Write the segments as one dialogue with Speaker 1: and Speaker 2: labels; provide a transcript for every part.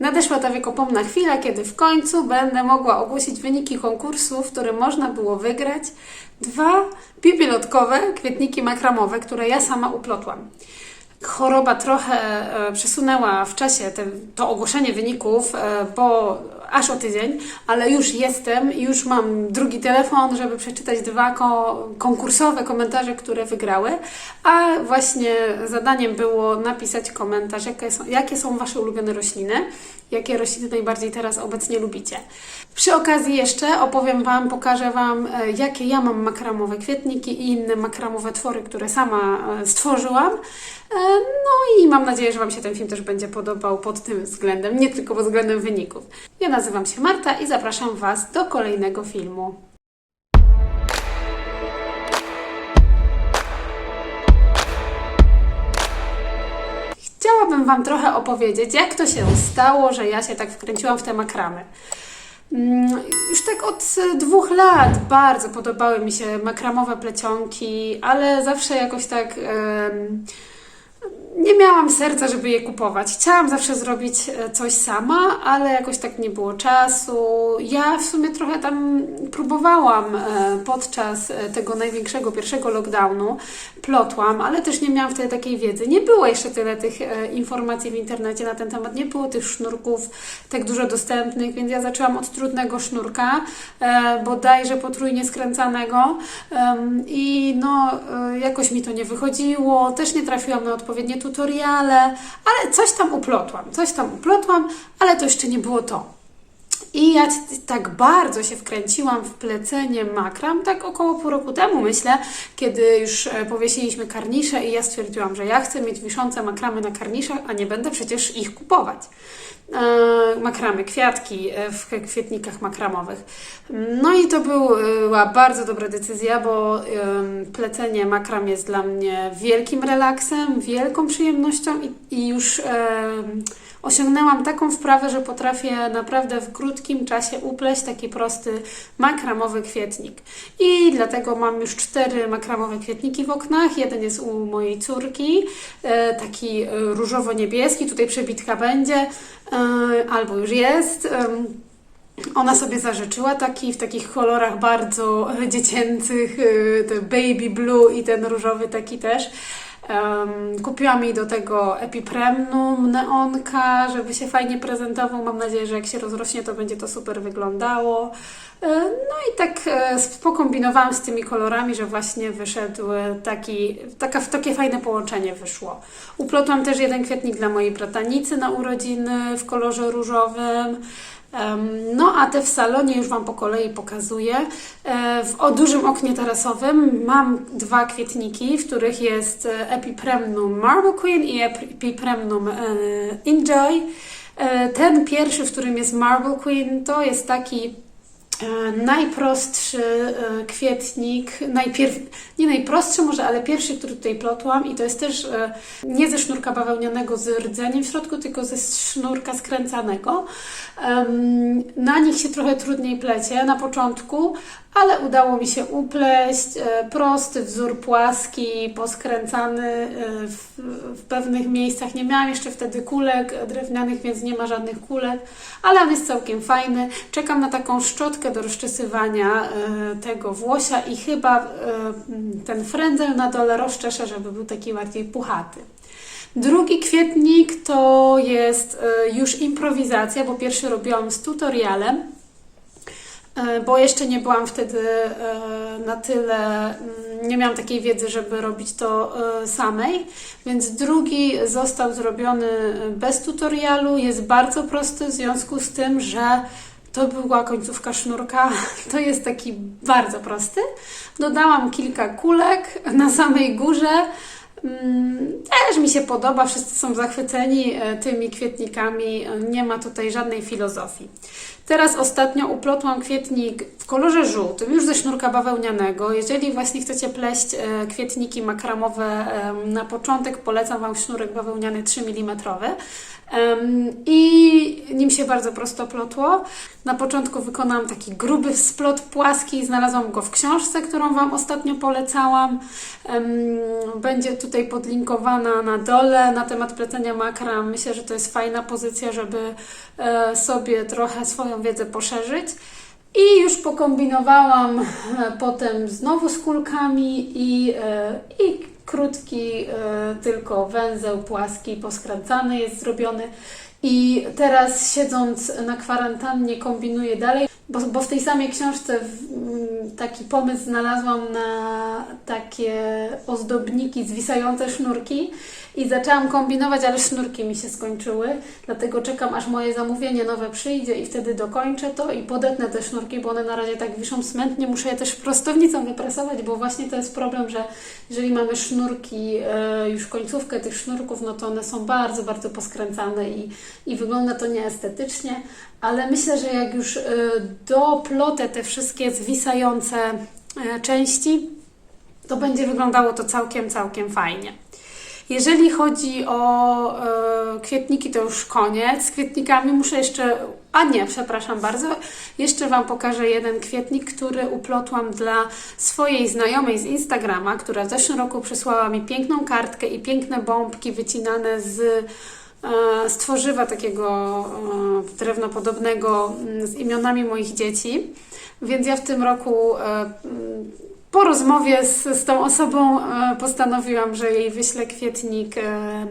Speaker 1: Nadeszła ta wiekopomna chwila, kiedy w końcu będę mogła ogłosić wyniki konkursu, w którym można było wygrać dwa bibelotkowe kwietniki makramowe, które ja sama uplotłam. Choroba trochę e, przesunęła w czasie te, to ogłoszenie wyników, e, bo aż o tydzień, ale już jestem i już mam drugi telefon, żeby przeczytać dwa ko- konkursowe komentarze, które wygrały. A właśnie zadaniem było napisać komentarz, jakie są, jakie są Wasze ulubione rośliny, jakie rośliny najbardziej teraz obecnie lubicie. Przy okazji jeszcze opowiem Wam, pokażę Wam, e, jakie ja mam makramowe kwietniki i inne makramowe twory, które sama e, stworzyłam. No i mam nadzieję, że Wam się ten film też będzie podobał pod tym względem, nie tylko pod względem wyników. Ja nazywam się Marta i zapraszam Was do kolejnego filmu. Chciałabym Wam trochę opowiedzieć, jak to się stało, że ja się tak wkręciłam w te makramy. Mm, Już tak od e, dwóch lat bardzo podobały mi się makramowe plecionki, ale zawsze jakoś tak em, nie miałam serca, żeby je kupować. Chciałam zawsze zrobić e, coś sama, ale jakoś tak nie było czasu. Ja w sumie trochę tam próbowałam e, podczas e, tego największego pierwszego lockdownu, plotłam, ale też nie miałam wtedy takiej wiedzy. Nie było jeszcze tyle tych informacji w internecie na ten temat, nie było tych sznurków tak dużo dostępnych, więc ja zaczęłam od trudnego sznurka, bodajże potrójnie skręcanego i no jakoś mi to nie wychodziło, też nie trafiłam na odpowiednie tutoriale, ale coś tam uplotłam, coś tam uplotłam, ale to jeszcze nie było to. I ja tak bardzo się wkręciłam w plecenie makram, tak około pół roku temu myślę, kiedy już e, powiesiliśmy karnisze i ja stwierdziłam, że ja chcę mieć wiszące makramy na karniszach, a nie będę przecież ich kupować. E, makramy, kwiatki e, w kwietnikach makramowych. No i to była bardzo dobra decyzja, bo plecenie makram jest dla mnie wielkim relaksem, wielką przyjemnością i, już osiągnęłam taką wprawę, że potrafię naprawdę w krótkim czasie upleść taki prosty makramowy kwietnik. I dlatego mam już cztery makramowe kwietniki w oknach. Jeden jest u mojej córki, e, taki różowo-niebieski, tutaj przebitka będzie, albo już jest. Ona sobie zażyczyła taki w takich kolorach bardzo dziecięcych, y, te baby blue i ten różowy taki też. Em, kupiłam jej do tego epipremnum neonka, żeby się fajnie prezentował. Mam nadzieję, że jak się rozrośnie, to będzie to super wyglądało. E, No i tak e, pokombinowałam z tymi kolorami, że właśnie wyszedł taki, taka, takie fajne połączenie wyszło. Uplotłam też jeden kwietnik dla mojej bratanicy na urodziny w kolorze różowym. No a te w salonie już Wam po kolei pokazuję. E, W o dużym oknie tarasowym mam dwa kwietniki, w których jest e, Epipremnum Marble Queen i Epipremnum e, Enjoy. Ten pierwszy, w którym jest Marble Queen, to jest taki najprostszy e, kwietnik, najpierw, nie najprostszy może, ale pierwszy, który tutaj plotłam i to jest też e, nie ze sznurka bawełnianego z rdzeniem w środku, tylko ze sznurka skręcanego. Na nich się trochę trudniej plecie na początku, ale udało mi się upleść e, prosty wzór płaski, poskręcany e, w, w pewnych miejscach. Nie miałam jeszcze wtedy kulek drewnianych, więc nie ma żadnych kulek, ale on jest całkiem fajny. Czekam na taką szczotkę do rozczesywania e, tego włosia i chyba ten frędzel na dole rozczeszę, żeby był taki bardziej puchaty. Drugi kwietnik to jest już improwizacja, bo pierwszy robiłam z tutorialem. E, bo jeszcze nie byłam wtedy e, na tyle, mm, nie miałam takiej wiedzy, żeby robić to e, samej, więc drugi został zrobiony bez tutorialu, jest bardzo prosty w związku z tym, że to była końcówka sznurka, to jest taki bardzo prosty. Dodałam kilka kulek na samej górze. Mm, Też mi się podoba, wszyscy są zachwyceni tymi kwietnikami, nie ma tutaj żadnej filozofii. Teraz ostatnio uplotłam kwietnik w kolorze żółtym, już ze sznurka bawełnianego. Jeżeli właśnie chcecie pleść e, kwietniki makramowe na początek, polecam Wam sznurek bawełniany 3 mm. I nim się bardzo prosto plotło. Na początku wykonałam taki gruby splot płaski, znalazłam go w książce, którą Wam ostatnio polecałam. Będzie tutaj podlinkowana na dole na temat plecenia makram. Myślę, że to jest fajna pozycja, żeby e, sobie trochę swoją wiedzę poszerzyć. I już pokombinowałam e, potem znowu z kulkami i, e, i krótki e, tylko węzeł płaski poskracany jest zrobiony. I teraz siedząc na kwarantannie kombinuję dalej, bo, bo w tej samej książce w- m, taki pomysł znalazłam na takie ozdobniki, zwisające sznurki i zaczęłam kombinować, ale sznurki mi się skończyły, dlatego czekam aż moje zamówienie nowe przyjdzie i wtedy dokończę to i podetnę te sznurki, bo one na razie tak wiszą smętnie, muszę je też prostownicą wyprasować, bo właśnie to jest problem, że jeżeli mamy sznurki, e, już końcówkę tych sznurków, no to one są bardzo, bardzo poskręcane i, i wygląda to nieestetycznie, ale myślę, że jak już e, doplotę te wszystkie zwisające e, części, to będzie wyglądało to całkiem, całkiem fajnie. Jeżeli chodzi o e, kwietniki, to już koniec. Z kwietnikami muszę jeszcze. A nie, przepraszam bardzo. Jeszcze Wam pokażę jeden kwietnik, który uplotłam dla swojej znajomej z Instagrama, która w zeszłym roku przysłała mi piękną kartkę i piękne bombki wycinane z, z tworzywa takiego e, drewnopodobnego mm, z imionami moich dzieci. Więc ja w tym roku. E, mm, po rozmowie z, z tą osobą e, postanowiłam, że jej wyślę kwietnik e,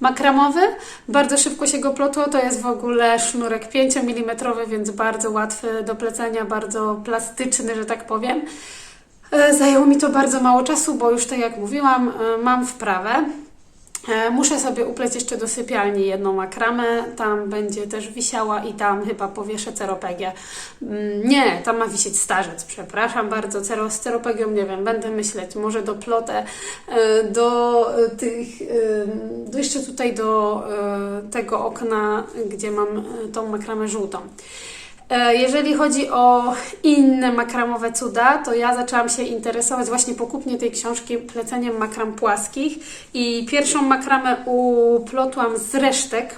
Speaker 1: makramowy. Bardzo szybko się go plotło. To jest w ogóle sznurek 5 mm, więc bardzo łatwy do plecenia, bardzo plastyczny, że tak powiem. E, Zajęło mi to bardzo mało czasu, bo już tak jak mówiłam, e, mam wprawę. E, Muszę sobie upleć jeszcze do sypialni jedną makramę, tam będzie też wisiała i tam chyba powieszę ceropegię. Mm, Nie, tam ma wisieć starzec, przepraszam bardzo, cero, z ceropegią nie wiem, będę myśleć, może do plotę, e, do e, tych, do jeszcze tutaj do tego okna, gdzie mam tą makramę żółtą. E, Jeżeli chodzi o inne makramowe cuda, to ja zaczęłam się interesować właśnie po kupnie tej książki pleceniem makram płaskich i pierwszą makramę uplotłam z resztek.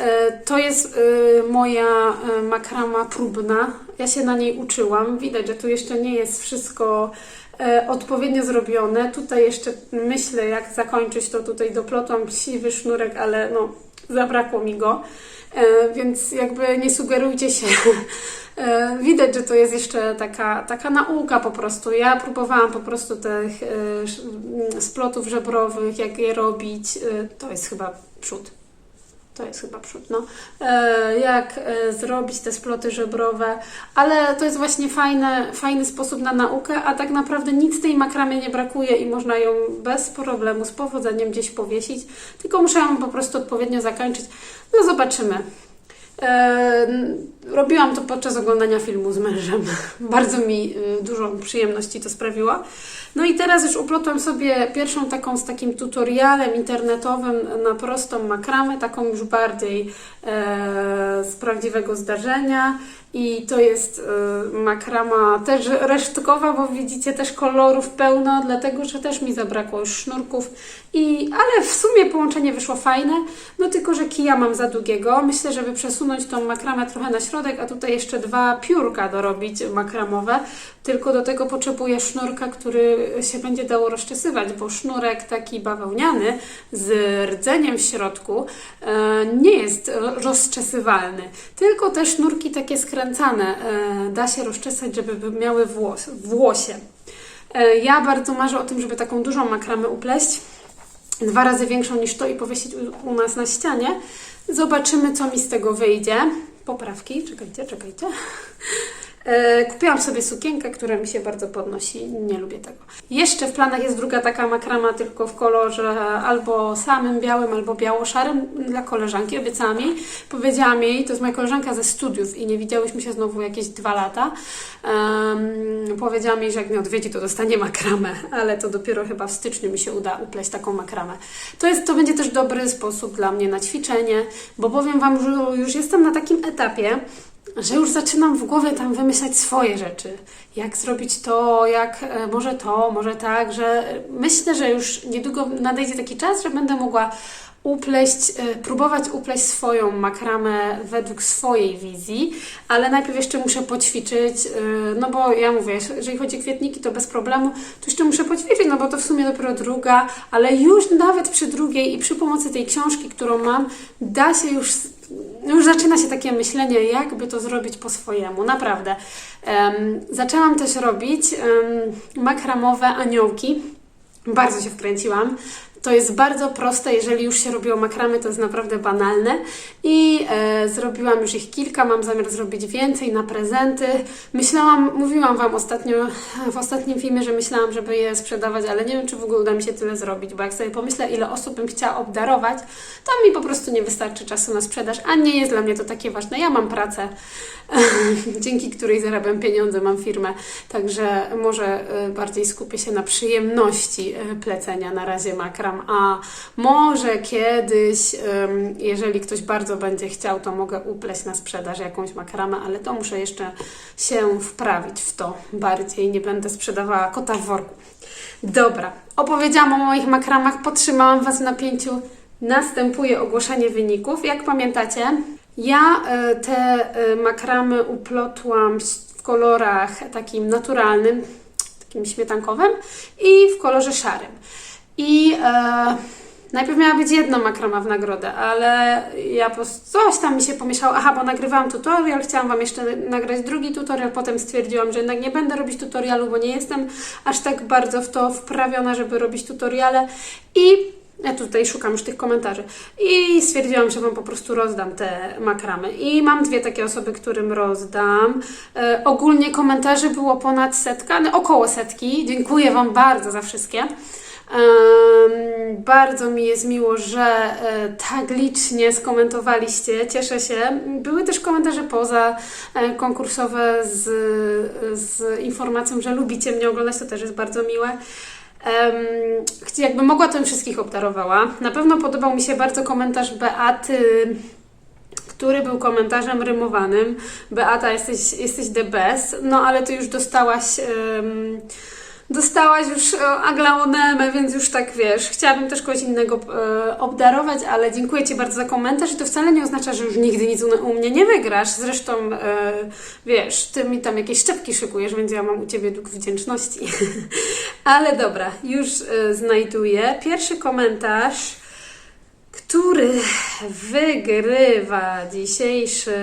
Speaker 1: E, To jest e, moja makrama próbna. Ja się na niej uczyłam. Widać, że tu jeszcze nie jest wszystko odpowiednio zrobione. Tutaj jeszcze myślę, jak zakończyć to. Tutaj doplotłam siwy sznurek, ale no, zabrakło mi go. E, Więc jakby nie sugerujcie się. E, Widać, że to jest jeszcze taka, taka nauka po prostu. Ja próbowałam po prostu tych e, splotów żebrowych, jak je robić. To jest chyba przód. To jest chyba przód, no. E, Jak e, zrobić te sploty żebrowe, ale to jest właśnie fajne, fajny sposób na naukę, a tak naprawdę nic tej makramie nie brakuje i można ją bez problemu, z powodzeniem gdzieś powiesić, tylko muszę ją po prostu odpowiednio zakończyć. No zobaczymy. Robiłam to podczas oglądania filmu z mężem. Bardzo mi e, dużą przyjemności to sprawiło. No i teraz już uplotłam sobie pierwszą taką z takim tutorialem internetowym na prostą makramę, taką już bardziej e, z prawdziwego zdarzenia. I to jest e, makrama też resztkowa, bo widzicie też kolorów pełno, dlatego że też mi zabrakło już sznurków. I, ale w sumie połączenie wyszło fajne, no tylko że kija mam za długiego. Myślę, żeby przesunąć tą makramę trochę na środek, a tutaj jeszcze dwa piórka dorobić makramowe. Tylko do tego potrzebuję sznurka, który się będzie dało rozczesywać, bo sznurek taki bawełniany z rdzeniem w środku e, nie jest ro- rozczesywalny. Tylko te sznurki takie skręcane e, da się rozczesać, żeby miały włos, włosie. E, ja bardzo marzę o tym, żeby taką dużą makramę upleść dwa razy większą niż to i powiesić u, u nas na ścianie. Zobaczymy, co mi z tego wyjdzie. Poprawki, czekajcie, czekajcie. E, Kupiłam sobie sukienkę, która mi się bardzo podnosi. Nie lubię tego. Jeszcze w planach jest druga taka makrama, tylko w kolorze albo samym białym, albo biało-szarym dla koleżanki. Obiecałam jej. Powiedziałam jej, to jest moja koleżanka ze studiów i nie widziałyśmy się znowu jakieś dwa lata. Um, powiedziałam jej, że jak mnie odwiedzi, to dostanie makramę, ale to dopiero chyba w styczniu mi się uda upleść taką makramę. To, jest, to będzie też dobry sposób dla mnie na ćwiczenie, bo powiem Wam, że już jestem na takim etapie, że już zaczynam w głowie tam wymyślać swoje rzeczy. Jak zrobić to, jak e, może to, może tak, że myślę, że już niedługo nadejdzie taki czas, że będę mogła upleść, e, próbować upleść swoją makramę według swojej wizji, ale najpierw jeszcze muszę poćwiczyć, e, no bo ja mówię, jeżeli chodzi o kwietniki, to bez problemu, to jeszcze muszę poćwiczyć, no bo to w sumie dopiero druga, ale już nawet przy drugiej i przy pomocy tej książki, którą mam, da się już już zaczyna się takie myślenie, jakby to zrobić po swojemu, naprawdę. Em, zaczęłam też robić em, makramowe aniołki. Bardzo się wkręciłam. To jest bardzo proste, jeżeli już się robiło makramy, to jest naprawdę banalne. I e, zrobiłam już ich kilka, mam zamiar zrobić więcej na prezenty. Myślałam, mówiłam Wam ostatnio, w ostatnim filmie, że myślałam, żeby je sprzedawać, ale nie wiem, czy w ogóle uda mi się tyle zrobić, bo jak sobie pomyślę, ile osób bym chciała obdarować, to mi po prostu nie wystarczy czasu na sprzedaż, a nie jest dla mnie to takie ważne. Ja mam pracę, dzięki której zarabiam pieniądze, mam firmę, także może e, bardziej skupię się na przyjemności e, plecenia na razie makram, a może kiedyś, jeżeli ktoś bardzo będzie chciał, to mogę upleść na sprzedaż jakąś makramę, ale to muszę jeszcze się wprawić w to bardziej. Nie będę sprzedawała kota w worku. Dobra, opowiedziałam o moich makramach, potrzymałam Was w napięciu. Następuje ogłoszenie wyników. Jak pamiętacie, ja e, te e, makramy uplotłam w kolorach takim naturalnym, takim śmietankowym i w kolorze szarym. I e, najpierw miała być jedna makrama w nagrodę, ale ja po coś tam mi się pomieszało. Aha, bo nagrywałam tutorial, chciałam Wam jeszcze nagrać drugi tutorial, potem stwierdziłam, że jednak nie będę robić tutorialu, bo nie jestem aż tak bardzo w to wprawiona, żeby robić tutoriale. I ja tutaj szukam już tych komentarzy. I stwierdziłam, że Wam po prostu rozdam te makramy. I mam dwie takie osoby, którym rozdam. E, ogólnie komentarzy było ponad setka, no około setki. Dziękuję Wam bardzo za wszystkie. Bardzo mi jest miło, że e, tak licznie skomentowaliście. Cieszę się. Były też komentarze poza e, konkursowe z, z informacją, że lubicie mnie oglądać. To też jest bardzo miłe. Chci- jakby mogła, to wszystkich obdarowała. Na pewno podobał mi się bardzo komentarz Beaty, który był komentarzem rymowanym. Beata, jesteś, jesteś the best. No ale ty już dostałaś. em, Dostałaś już e, aglaonemę, więc już tak wiesz. Chciałabym też kogoś innego e, obdarować, ale dziękuję Ci bardzo za komentarz i to wcale nie oznacza, że już nigdy nic u, mnie nie wygrasz. Zresztą e, wiesz, Ty mi tam jakieś szczepki szykujesz, więc ja mam u Ciebie dług wdzięczności. ale dobra, już znajduję. Pierwszy komentarz który wygrywa dzisiejszy,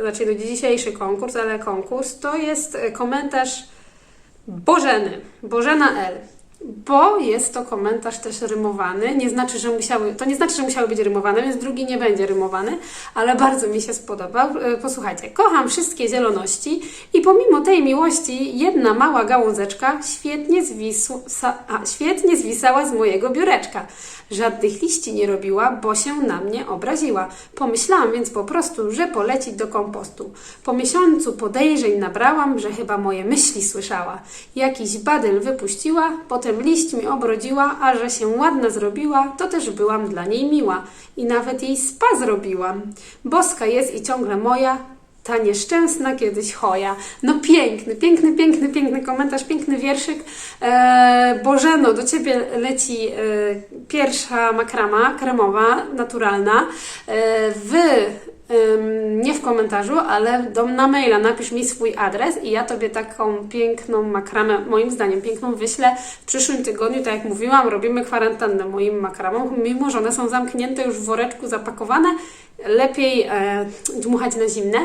Speaker 1: znaczy dzisiejszy konkurs, ale konkurs, to jest komentarz Bożeny, Bożena L. Bo jest to komentarz też rymowany, nie znaczy, że musiały, to nie znaczy, że musiały być rymowane, więc drugi nie będzie rymowany, ale bardzo mi się spodobał. E, Posłuchajcie, kocham wszystkie zieloności i pomimo tej miłości jedna mała gałązeczka świetnie, a, świetnie zwisała z mojego biureczka. Żadnych liści nie robiła, bo się na mnie obraziła. Pomyślałam więc po prostu, że polecić do kompostu. Po miesiącu podejrzeń nabrałam, że chyba moje myśli słyszała. Jakiś badyl wypuściła, potem liść mi obrodziła, a że się ładna zrobiła, to też byłam dla niej miła. I nawet jej spa zrobiłam. Boska jest i ciągle moja, ta nieszczęsna kiedyś choja. No piękny, piękny, piękny, piękny komentarz, piękny wierszyk. E, Bożeno, do Ciebie leci e, pierwsza makrama kremowa, naturalna. E, wy nie w komentarzu, ale do, na maila napisz mi swój adres i ja Tobie taką piękną makramę, moim zdaniem piękną, wyślę w przyszłym tygodniu. Tak jak mówiłam, robimy kwarantannę moim makramom, mimo że one są zamknięte już w woreczku, zapakowane, lepiej e, dmuchać na zimne.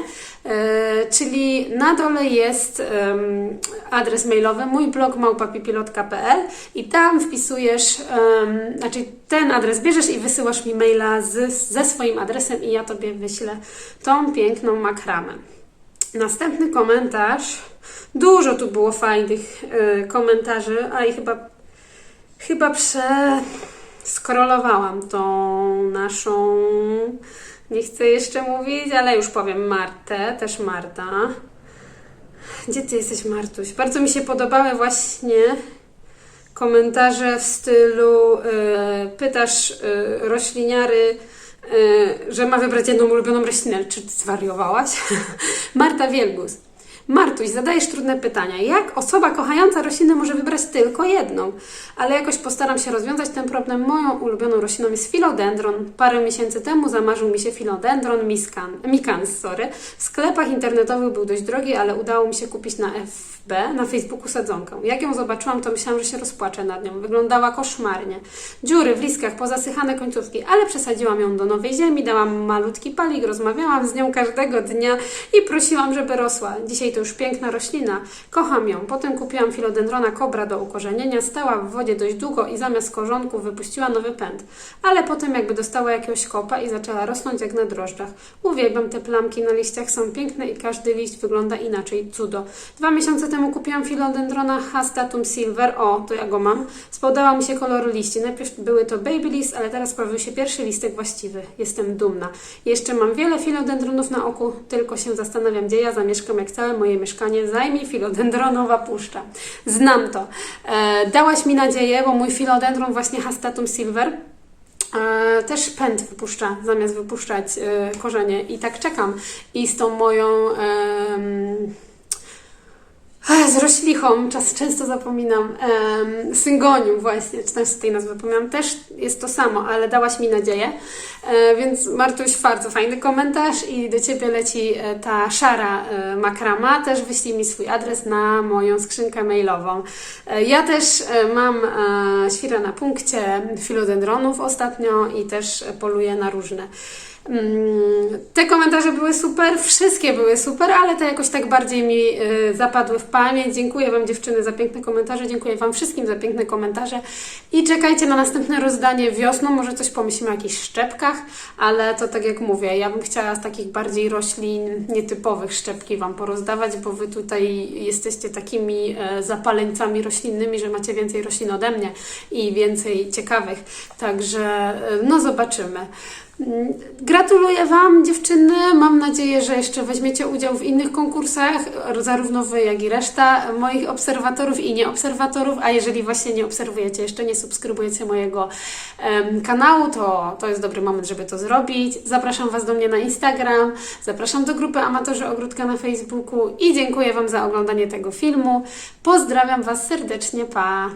Speaker 1: E, czyli na dole jest em, adres mailowy mój blog małpapipilotka.pl i tam wpisujesz, em, znaczy ten adres bierzesz i wysyłasz mi maila z, ze swoim adresem i ja Tobie wyślę tą piękną makramę. Następny komentarz. Dużo tu było fajnych e, komentarzy, a i chyba, chyba przeskrolowałam tą naszą. Nie chcę jeszcze mówić, ale już powiem Martę, też Marta. Gdzie ty jesteś, Martuś? Bardzo mi się podobały właśnie komentarze w stylu e, pytasz e, rośliniary, e, że ma wybrać jedną ulubioną roślinę. Czy zwariowałaś? Marta Wielgus. Martuś, zadajesz trudne pytania. Jak osoba kochająca rośliny może wybrać tylko jedną? Ale jakoś postaram się rozwiązać ten problem. Moją ulubioną rośliną jest filodendron. Parę miesięcy temu zamarzył mi się filodendron miskan, mikans, sorry. W sklepach internetowych był dość drogi, ale udało mi się kupić na FB, na Facebooku sadzonkę. Jak ją zobaczyłam, to myślałam, że się rozpłaczę nad nią. Wyglądała koszmarnie. Dziury w listach, pozasychane końcówki, ale przesadziłam ją do nowej ziemi, dałam malutki palik, rozmawiałam z nią każdego dnia i prosiłam, żeby rosła. Dzisiaj to już piękna roślina. Kocham ją. Potem kupiłam filodendrona kobra do ukorzenienia, stała w wodzie dość długo i zamiast korzonków wypuściła nowy pęd. Ale potem jakby dostała jakiegoś kopa i zaczęła rosnąć jak na drożdżach. Uwielbiam te plamki na liściach, są piękne i każdy liść wygląda inaczej. Cudo. Dwa miesiące temu kupiłam filodendrona Hastatum Silver. O, to ja go mam. Spodobał mi się kolor liści. Najpierw były to baby list, ale teraz pojawił się pierwszy listek właściwy. Jestem dumna. Jeszcze mam wiele filodendronów na oku, tylko się zastanawiam, gdzie ja zamieszkam, jak całe moje mieszkanie zajmie filodendronowa puszcza. Znam to. E, dałaś mi nadzieję, bo mój filodendron właśnie Hastatum Silver E, też pęd wypuszcza, zamiast wypuszczać e, korzenie. I tak czekam. I z tą moją z roślichą, czas często zapominam, em, syngonium właśnie, czy tam z tej nazwy zapomniałam, też jest to samo, ale dałaś mi nadzieję. E, więc Martuś, bardzo fajny komentarz i do Ciebie leci e, ta szara e, makrama. Też wyślij mi swój adres na moją skrzynkę mailową. E, ja też e, mam e, świrę na punkcie filodendronów ostatnio i też poluję na różne. Mm, Te komentarze były super, wszystkie były super, ale te jakoś tak bardziej mi y, zapadły w pamięć. Dziękuję Wam dziewczyny za piękne komentarze, dziękuję Wam wszystkim za piękne komentarze i czekajcie na następne rozdanie wiosną, może coś pomyślimy o jakichś szczepkach, ale to tak jak mówię, ja bym chciała z takich bardziej roślin nietypowych szczepki Wam porozdawać, bo Wy tutaj jesteście takimi e, zapaleńcami roślinnymi, że macie więcej roślin ode mnie i więcej ciekawych, także e, no zobaczymy. Gratuluję Wam, dziewczyny. Mam nadzieję, że jeszcze weźmiecie udział w innych konkursach, zarówno Wy, jak i reszta moich obserwatorów i nieobserwatorów. A jeżeli właśnie nie obserwujecie, jeszcze nie subskrybujecie mojego em, kanału, to, to jest dobry moment, żeby to zrobić. Zapraszam Was do mnie na Instagram, zapraszam do grupy Amatorzy Ogródka na Facebooku i dziękuję Wam za oglądanie tego filmu. Pozdrawiam Was serdecznie, pa!